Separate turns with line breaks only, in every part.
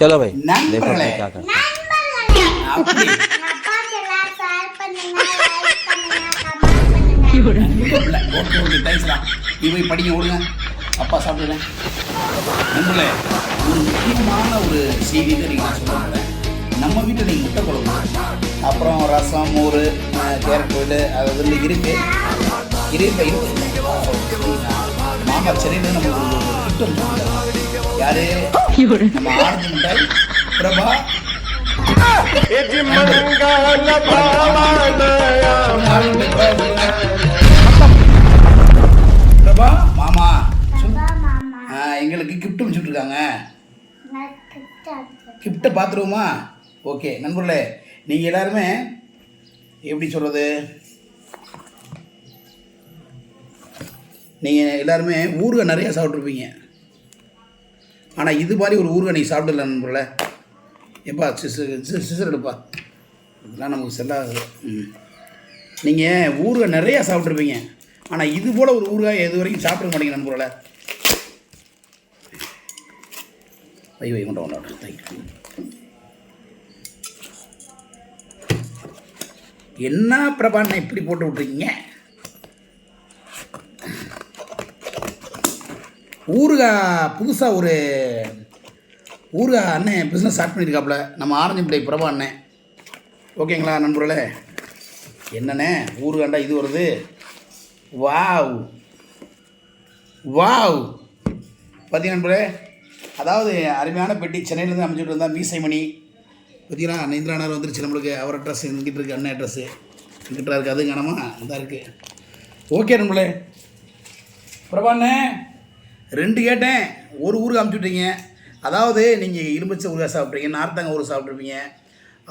चलो भाई देखो
நண்பர்களே
मैं क्या करता हूँ।
அப்படி
அப்பாக்கு எல்லாம் ஷேர் பண்ணுங்க லைக் பண்ணுங்க கமெண்ட் பண்ணுங்க
இல்ல, ஓகே ஓகே தேங்க்ஸ்டா நீ போய் படிக்க விடுங்க அப்பா சாப்பிடுறேன் நண்பர்களே ஒரு முக்கியமான ஒரு செய்தி தான் நீங்கள் நான் சொல்லுவேன் நம்ம வீட்டில் நீங்கள் முட்டை குழம்பு அப்புறம் ரசம் மோர் அஹ், கேரட் கோயில் அது வந்து இருக்கு இருக்கு இருக்கு மாமா சென்னையில் நம்ம ஒரு திட்டம் யாரு? நம்ம ஆரஞ்சு மிட்டாய் பிரபா. பிரபா மாமா. எங்களுக்கு கிஃப்ட் அனுப்பிச்சுட்ருக்காங்க கிஃப்ட்டை பார்த்துருவோமா? ஓகே நண்பர்களே நீங்கள் எல்லாருமே எப்படி சொல்கிறது நீங்கள் எல்லாருமே ஊறுகாய் நிறையா சாப்பிட்ருப்பீங்க ஆனால் இது மாதிரி ஒரு ஊறுகாய் நீங்கள் சாப்பிடல நண்பர்களே. எப்பா சிசர் எடுப்பா. இதெல்லாம் நமக்கு செல்லாது. ம். நீங்கள் ஊறுகாய் நிறையா சாப்பிட்ருப்பீங்க ஆனால் இது போல் ஒரு ஊறுகாய் இது வரைக்கும் சாப்பிட மாட்டீங்க நண்பர்களே. வை வை கொண்டு கொண்டாடு தேங்க்யூ என்ன பிரபாண்ணா இப்படி போட்டு விட்ருக்கீங்க ஊறுகாய் புதுசாக ஒரு ஊறுகாய் அண்ணன் பிஸ்னஸ் ஸ்டார்ட் பண்ணியிருக்காப்புல நம்ம ஆரஞ்சு பிள்ளை பிரபா அண்ணன். ஓகேங்களா நண்பர்களே? என்னண்ணே? ஊறுகாண்டா இது வருது. வாவ். வாவ். பார்த்தீங்க நண்பர்களே? அதாவது அருமையான பெட்டி சென்னையிலேருந்து அமைச்சிட்டு இருந்தால் மீசைமணி பார்த்தீங்களா நைந்திரானார் வந்துருச்சு நம்மளுக்கு. அவர் அட்ரஸ் இங்கிட்டு இருக்குது அண்ணன் அட்ரஸ்ஸு இங்கிட்ட இருக்குது அது கனமா இதாக இருக்குது ஓகே நண்பர்களே. பிரபாண்ணே ரெண்டு கேட்டேன். ஒரு ஊருக்கு அமுச்சுட்டீங்க. அதாவது நீங்கள் இரும்புச்ச ஊறுகாய் சாப்பிட்றீங்க நார்த்தங்க ஊறு சாப்பிட்ருப்பீங்க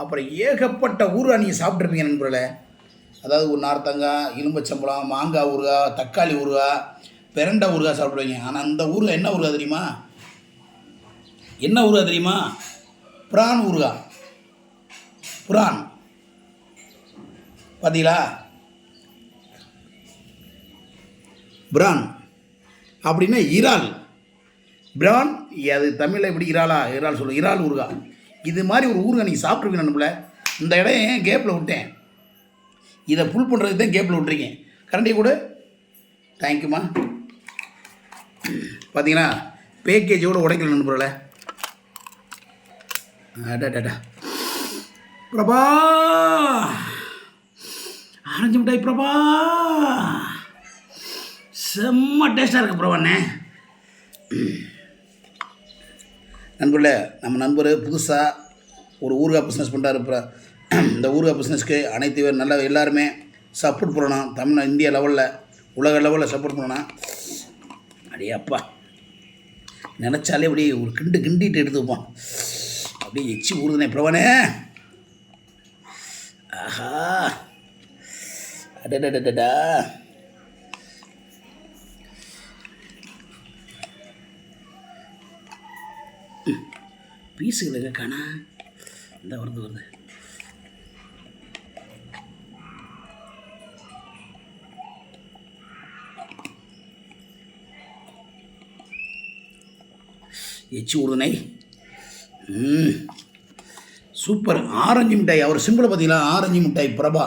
அப்புறம் ஏகப்பட்ட ஊராக நீங்கள் சாப்பிட்ருப்பீங்க நண்பர்களே. அதாவது ஒரு நார்த்தங்காய் இரும்பச்சம்பழம் மாங்காய் ஊறுகாய் தக்காளி ஊறுகாய் பெரண்டை ஊறுகாய் சாப்பிடுவீங்க. ஆனால் அந்த ஊறுகாய் என்ன ஊறுகாய் தெரியுமா? என்ன ஊறுகாய் தெரியுமா? புரான் ஊறுகாய். புரான். பார்த்தீங்களா பிரான். அப்படின்னா இறால். பிரான் அது தமிழில் எப்படி இறாலா இறால் சொல்லு இறால் ஊருகா இது மாதிரி ஒரு ஊருகா நீங்கள் சாப்பிட்ருக்கீங்க நம்மள இந்த இடம் ஏன் கேப்பில் விட்டேன்? இதை புல் பண்ணுறது தான் கேப்பில் விட்ருக்கேன் கரண்டி கூட. தேங்க்யூம்மா பார்த்தீங்கன்னா பேக்கேஜோடு உடைக்கல நண்பர்களே. அடடடா பிரபா! ஆரஞ்சு மிட்டாய் பிரபா! செம்ம டேஸ்டாக இருக்கு பிரபாண்ணே நண்பர்களே நம்ம நண்பர் புதுசாக ஒரு ஊருகா பிஸ்னஸ் பண்ணுறாரு இப்போ இந்த ஊருகா பிஸ்னஸ்க்கு அனைத்து பேர் நல்ல எல்லாருமே சப்போர்ட் பண்ணணும். தமிழ் இந்தியா லெவலில் உலக லெவலில் சப்போர்ட் பண்ணணும். அப்படியே அப்பா. நினச்சாலே அப்படியே ஒரு கிண்டு கிண்டிட்டு எடுத்துப்போம் அப்படியே எச்சி ஊறுதுனே பிரபனே ஆஹா. அடடடடா பீஸுகள் காணா இந்த வருது வருது. எச்சி ஊறுதுனை சூப்பர். ஆரஞ்சு மிட்டாய். அவர் சிம்பிளை பார்த்தீங்களா? ஆரஞ்சு மிட்டாய் பிரபா.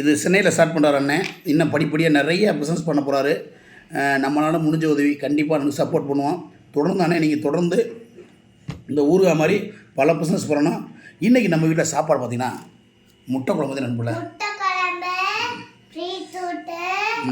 இது சென்னையில் ஸ்டார்ட் பண்ணுறாரு அண்ணன் இன்னும் படிப்படியாக நிறைய பிஸ்னஸ் பண்ண போகிறாரு நம்மளால் முடிஞ்ச உதவி கண்டிப்பாக எனக்கு சப்போர்ட் பண்ணுவோம். தொடர்ந்து அண்ணன் நீங்கள் தொடர்ந்து இந்த ஊறுகாய் மாதிரி பல பிஸ்னஸ் பண்ணணும். இன்றைக்கி நம்ம வீட்டில் சாப்பாடு பார்த்தீங்கன்னா முட்டை குழம்பு தான் நண்பல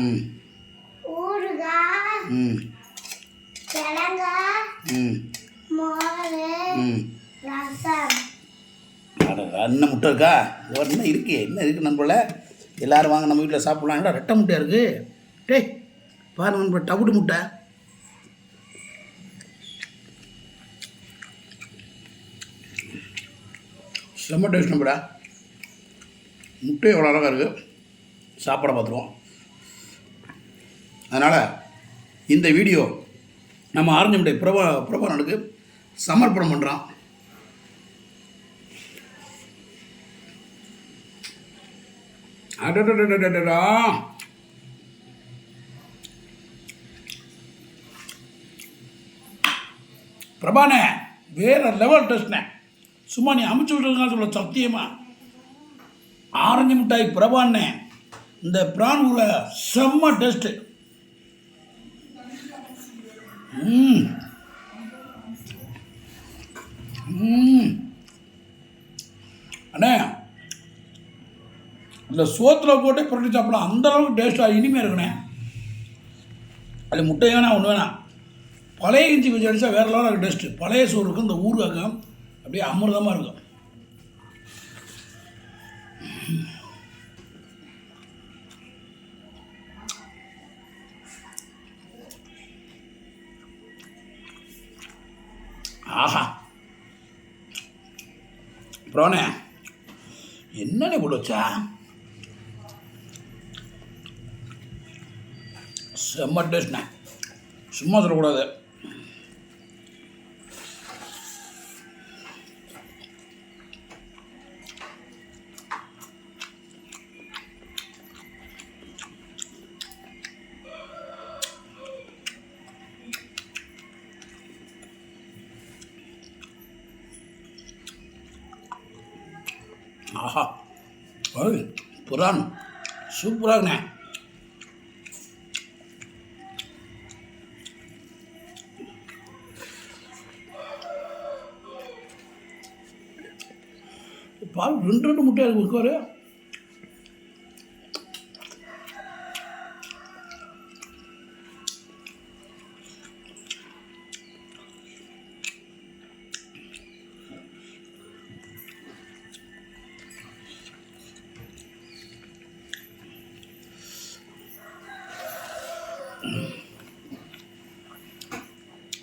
ம்.
ஊறுகாய்
ம். ம். ம்.
ரசம்.
அட, இன்னும் முட்டை இருக்கா? ஒரு இன்னும் இருக்கு? என்ன இருக்குது நண்பர்கள? எல்லாரும் வாங்க நம்ம வீட்டில் சாப்பிட்லாம். ரெட்டை முட்டையாக இருக்குது டேய் பாருங்க நண்பர் டவுட்டு முட்டை. செம்ம டேஸ்ட் நம்படா முட்டை எவ்வளோ அழகாக இருக்குது சாப்பிட பார்த்துருவோம். அதனால் இந்த வீடியோ நம்ம ஆரஞ்சு முட்டை பிரபா பிரபானனுக்கு சமர்ப்பணம் பண்ணுறான் அடடடடடடா பிரபானே வேற லெவல் டெஸ்ட்னே சும்மா நீ அமைச்சு விட்டுருக்கா சொல்ல சத்தியமா? ஆரஞ்சு மிட்டாய் பிரபானே இந்த பிரான் உள்ள செம்ம டேஸ்ட்டு அண்ணே இந்த சோத்தில் போட்டு புரட்டி சாப்பிடலாம். அந்த அளவுக்கு டேஸ்ட்டாக இனிமையாக இருக்குண்ணே. அது முட்டை வேணாம் ஒன்று வேணாம் பழைய இஞ்சி கொஞ்சம் அடித்தா வேறு லெவலில் டேஸ்ட்டு பழைய சோறுக்கும் இந்த ஊறுகாக்கும் அப்படியே அமிர்தமாக இருக்கும். ஆஹா. அப்புறம்ண்ணே என்னண்ணே போட்டு வச்சா? செம்ம டேஸ்ட்ண்ணே. சும்மா சொல்லக்கூடாது ஆஹா ஓய் புறான் சூப்பராகண்ணே. பால் ரெண்டு ரெண்டு முட்டை இருக்கு உட்காரு.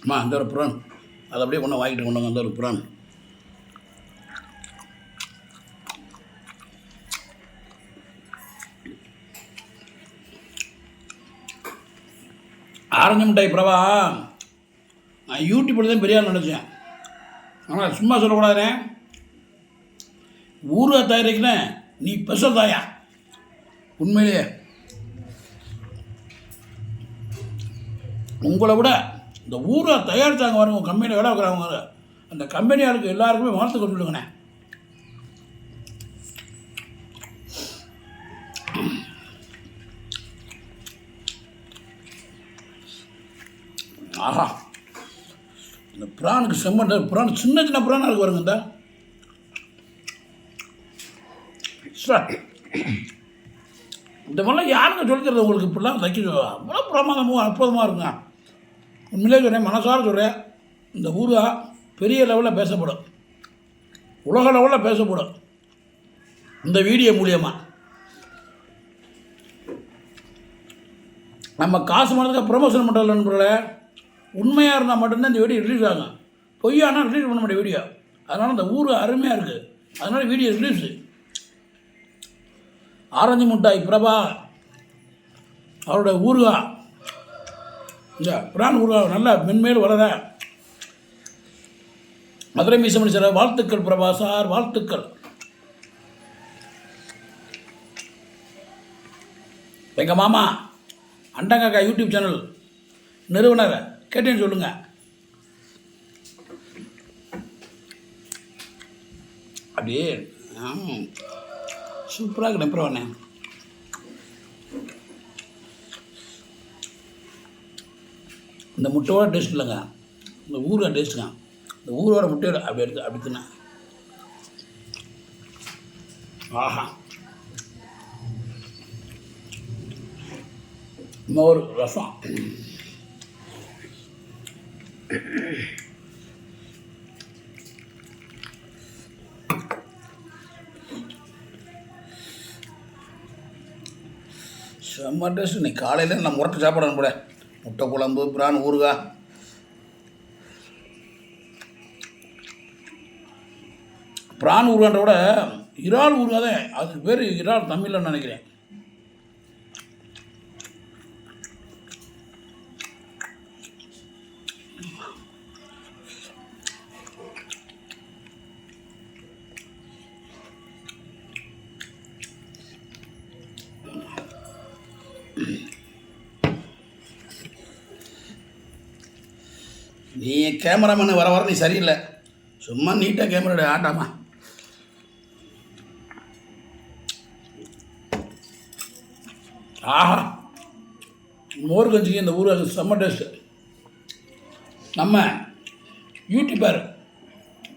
அம்மா அந்த ஒரு புறான் அதை அப்படியே ஒன்று வாங்கிட்டு கொண்டு வாங்க அந்த ஒரு புறான் ஆரஞ்சு மிட்டாய் பிரபா. நான் யூடியூப்பில் தான் பெரிய நினச்சேன். ஆனால் சும்மா சொல்லக்கூடாதுனே ஊரை தயாரிக்கிறேன் நீ ஸ்பெஷல் தாயா. உண்மையிலேயே. உங்களை விட இந்த ஊரை தயாரித்தாங்க வரவங்க உங்கள் கம்பெனியில் வேலை வைக்கிறவங்க அந்த கம்பெனியாருக்கு எல்லாருக்குமே வாழ்த்துக்கள் விடுங்கண்ணே ஆஹா. இந்த பிரானுக்கு செம்ம பிரான் சின்ன சின்ன பிரானாக இருக்கு வருங்க இந்த. இந்த மாதிரிலாம் யாருங்க சொல்லிக்கிறது உங்களுக்கு இப்படிலாம்? தைக்க அவ்வளோ பிரமாதமும் அற்புதமாக இருக்குங்க. உண்மையிலே சொல்கிறேன் மனசார சொல்கிறேன் இந்த ஊருகா பெரிய லெவலில் பேசப்படும். உலக லெவலில் பேசப்படும். இந்த வீடியோ மூலியமாக நம்ம காசு பண்ணதுக்கு ப்ரொமோஷன் பண்ணுறதுல நண்பர்களே உண்மையாக இருந்தால் மட்டும்தான் இந்த வீடியோ ரிலீஸ் ஆகும். பொய்யானா ரிலீஸ் பண்ண முடியும் வீடியோ அதனால் இந்த ஊர் அருமையாக இருக்குது அதனால் வீடியோ ரிலீஸு ஆரஞ்சு முட்டாய் பிரபா அவரோட ஊருகா. இந்த பிரான் ஊருகா நல்லா மென்மேல் வளர. மதுரை மீசமணி சார் வாழ்த்துக்கள் பிரபா சார் வாழ்த்துக்கள். எங்கள் மாமா அண்டங்காக்கா யூடியூப் சேனல் நிறுவனர் கேட்டேன்னு சொல்லுங்கள் அப்படியே சூப்பராக இருக்கு நெப்பரவாண்ணே இந்த முட்டையோட டேஸ்ட் இல்லைங்க. இந்த ஊரோட டேஸ்ட்டுங்க. இந்த ஊரோட முட்டையோட அப்படி எடுத்து அப்படி தின்னேன் ஆஹா. மோர் ரசம். செம்ம டேஸ்ட். இன்னைக்கு காலையில் நான் முரட்டு சாப்பிடணும் கூட முட்டை குழம்பு பிரான் ஊறுகாய். பிரான் ஊறுகான்ற விட இறால் ஊறுகாய் தான். அதுக்கு பேர் இறால் தமிழில் நினைக்கிறேன்.
நீ கேமராமேன் வர வர நீ சரியில்லை. சும்மா நீட்டாக கேமரா ஆட்டாமா.
ஆஹா. மோர் கஞ்சிக்கு இந்த ஊர் செம்ம டேஸ்ட்டு நம்ம யூடியூபர்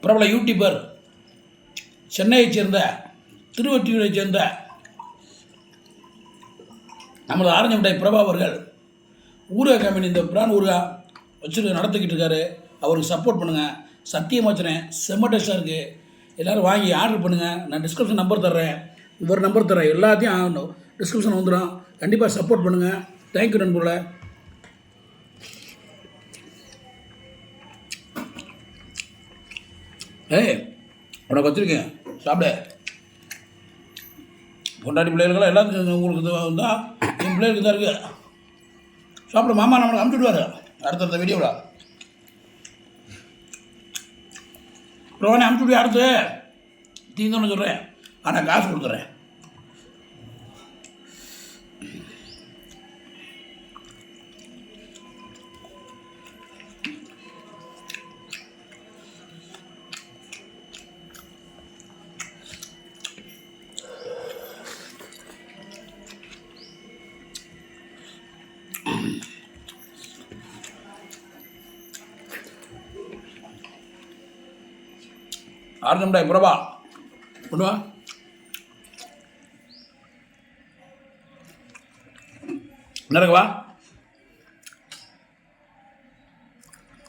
பிரபல யூடியூபர் சென்னையைச் சேர்ந்த திருவொற்றியூரைச் சேர்ந்த நமது ஆரஞ்சு மிட்டாய் பிரபா அவர்கள் ஊரக கம்பெனி இந்த பிரான் ஊருகா வச்சு நடத்திக்கிட்டு இருக்காரு. அவருக்கு சப்போர்ட் பண்ணுங்கள் சத்தியமாச்சனேன் செம்ம டேஸ்ட்டாக இருக்குது எல்லோரும் வாங்கி ஆர்டர் பண்ணுங்கள் நான் டிஸ்கிரிப்ஷன் நம்பர் தர்றேன். இவர் நம்பர் தர்றேன். எல்லாத்தையும் டிஸ்கிரிப்ஷன் வந்துடும் கண்டிப்பாக சப்போர்ட் பண்ணுங்கள் தேங்க்யூ நண்பர்களே. ஏய் உனக்கு வச்சுருக்கேன். சாப்பிடு. பொண்டாட்டி பிள்ளைகளுக்கெல்லாம் எல்லாத்துக்கும் உங்களுக்கு இது வந்தால் என் பிள்ளைகளுக்கு தான் இருக்குது சாப்பிடு மாமா நம்மளுக்கு அமுச்சுடுவார் அடுத்தடுத்த வீடியோவில் ரோனே அனுப்பிச்சுடு அடுத்து தீந்தோன்னு சொல்கிறேன் ஆனால் காசு கொடுத்துட்றேன் ஆறு பிரபா கொண்டு வா. என்னருக்குவா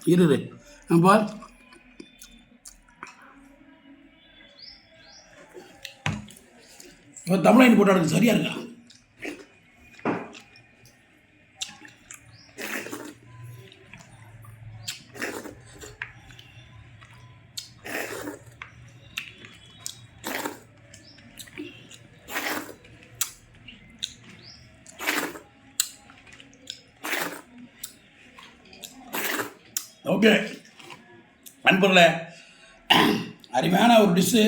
இரு பார். இப்போ தமிழன் போட்டோ சரியா இருக்கா? ஓகே. நண்பர்களே அருமையான ஒரு டிஷ்ஷு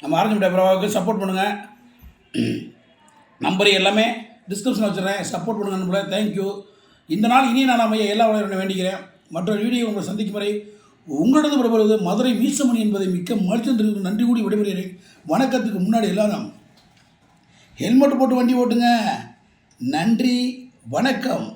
நம்ம ஆரஞ்சு பிரபாவுக்கு சப்போர்ட் பண்ணுங்கள் நம்பர் எல்லாமே டிஸ்கிரிப்ஷன் வச்சுறேன் சப்போர்ட் பண்ணுங்க நம்பளை தேங்க்யூ இந்த நாள் இனி நான் அமைய எல்லா வளர வேண்டிக்கிறேன். மற்றொரு வீடியோ உங்களை சந்திக்கும் வரை உங்களது விடைபெறுவது மதுரை மீசமணி என்பதை மிக்க மகிழ்ச்சி நன்றி கூடி விடைபெறுகிறேன். வணக்கத்துக்கு முன்னாடி எல்லாரும் ஹெல்மெட் போட்டு வண்டி ஓட்டுங்க. நன்றி வணக்கம்.